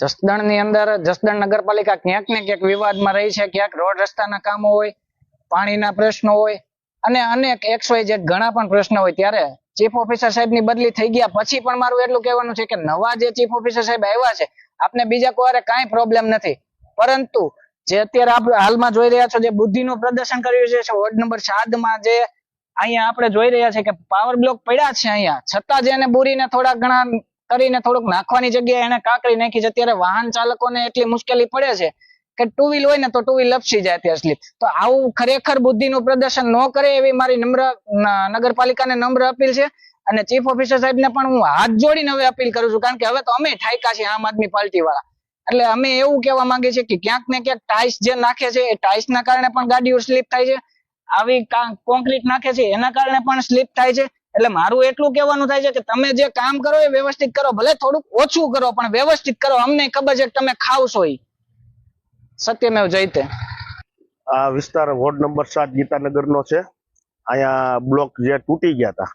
જસદણની અંદર, જસદણ નગરપાલિકા ક્યાંક ને ક્યાંક વિવાદમાં રહી છે, ક્યાંક રોડ રસ્તાના કામો હોય, પાણીના પ્રશ્નો હોય, અને અનેક એક્સ વાય ઝેડ ઘણા પણ પ્રશ્નો હોય. ત્યારે ચીફ ઓફિસર સાહેબની બદલી થઈ ગયા પછી પણ મારું એટલું કહેવાનું છે કે નવા જે ચીફ ઓફિસર સાહેબ આવ્યા છે, આપને બીજા કોઈ કાંઈ પ્રોબ્લેમ નથી. પરંતુ જે અત્યારે આપણે હાલમાં જોઈ રહ્યા છો, જે બુદ્ધિનું પ્રદર્શન કર્યું છે વોર્ડ નંબર સાતમાં જે અહીંયા આપણે જોઈ રહ્યા છે કે પાવર બ્લોક પડ્યા છે અહીંયા. છતાં જેને બોરીને થોડા ઘણા કરીને થોડુંક નાખવાની જગ્યાએ એને કાકરી નાખી છે. અત્યારે વાહન ચાલકોને એટલી મુશ્કેલી પડે છે કે ટુ વ્હીલ હોય ને તો ટુ વ્હીલ લપસી જાય ત્યાં સ્લીપ તો આવું ખરેખર બુદ્ધિનું પ્રદર્શન ન કરે એવી મારી નમ્ર નગરપાલિકાને નમ્ર અપીલ છે. અને ચીફ ઓફિસર સાહેબને પણ હું હાથ જોડીને હવે અપીલ કરું છું. કારણ કે હવે તો અમે ઠાયકા છીએ આમ આદમી પાર્ટી વાળા એટલે અમે એવું કહેવા માંગીએ છીએ કે ક્યાંક ને ક્યાંક ટાઇલ્સ જે નાખે છે એ ટાઇલ્સ ના કારણે પણ ગાડીઓ સ્લીપ થાય છે. આવી કોન્ક્રીટ નાખે છે એના કારણે પણ સ્લીપ થાય છે. એટલે મારું એટલું કહેવાનું થાય છે કે તમે જે કામ કરો એ વ્યવસ્થિત કરો, ભલે થોડુંક ઓછું કરો, પણ વ્યવસ્થિત કરો. અમને ખબર છે કે તમે ખાવશો એ સત્યમેવ જયતે આ વિસ્તાર વોર્ડ નંબર સાત ગીતાનગરનો છે. અહીંયા બ્લોક જે તૂટી ગયા હતા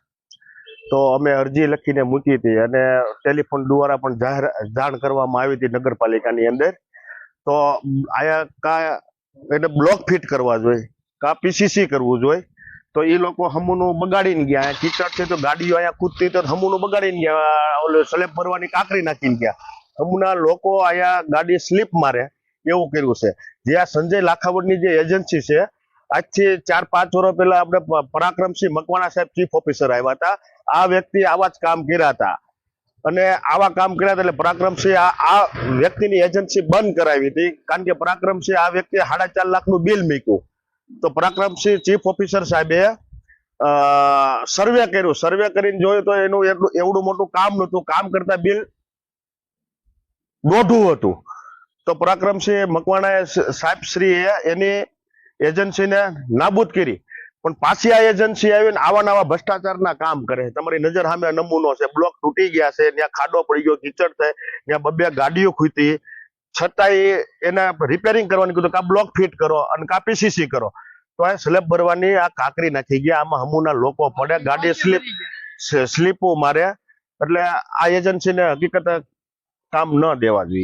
તો અમે અરજી લખીને મૂકી હતી અને ટેલિફોન દ્વારા પણ જાહેર જાણ કરવામાં આવી હતી નગરપાલિકાની અંદર. તો અહીંયા કા એને બ્લોક ફિટ કરવા જોઈએ. કા પીસીસી કરવું જોઈએ. તો એ લોકો હમુનું બગાડીને ગયા. કીચડ છે તો ગાડીઓ અહીંયા કૂદતી તો હમુનું બગાડીને ગયા. ઓલો સ્લેબ ભરવાની કાંકરી નાખીને ગયા. હમુના લોકો અહીંયા ગાડી સ્લીપ મારે. એવું કર્યું છે. જે આ સંજય લાખાવડની જે એજન્સી છે, આજથી ચાર, પાંચ વર્ષ પહેલા આપણે પરાક્રમસિંહ મકવાણા સાહેબ ચીફ ઓફિસર આવ્યા હતા. આ વ્યક્તિ આવા જ કામ કર્યા હતા. અને આવા કામ કર્યા એટલે પરાક્રમસિંહ આ આ વ્યક્તિની એજન્સી બંધ કરાવી હતી. કારણ કે પરાક્રમસિંહ આ વ્યક્તિએ સાડા ચાર લાખનું બિલ મૂક્યું. તો પરાક્રમસિંહ ચીફ ઓફિસર સાહેબે સર્વે કર્યું. સર્વે કરીને જોયું તો એનું એટલું એવડું મોટું કામ નહોતું. કામ કરતા બિલ દોઢું હતું. તો પરાક્રમસિંહ મકવાણાએ સાહેબ શ્રીએ એની એજન્સીને નાબૂદ કરી. પણ પાછી આ એજન્સી આવીને આવા નવા ભ્રષ્ટાચારના કામ કરે તમારી નજર સામે નમૂનો છે. બ્લોક તૂટી ગયા છે. ત્યાં ખાડો પડી ગયો, કીચડ થાય ત્યાં બબે ગાડીઓ ખૂતી છતાંય એને રિપેરિંગ કરવાની કીધું કે કા બ્લોક ફિટ કરો અને કા પીસીસી કરો. તો આ સ્લેબ ભરવાની આ કાકરી નાખી ગયા. આમાં હમુના લોકો પડે ગાડી સ્લીપ સ્લીપો મારે એટલે આ એજન્સીને હકીકત કામ ન દેવા જોઈએ.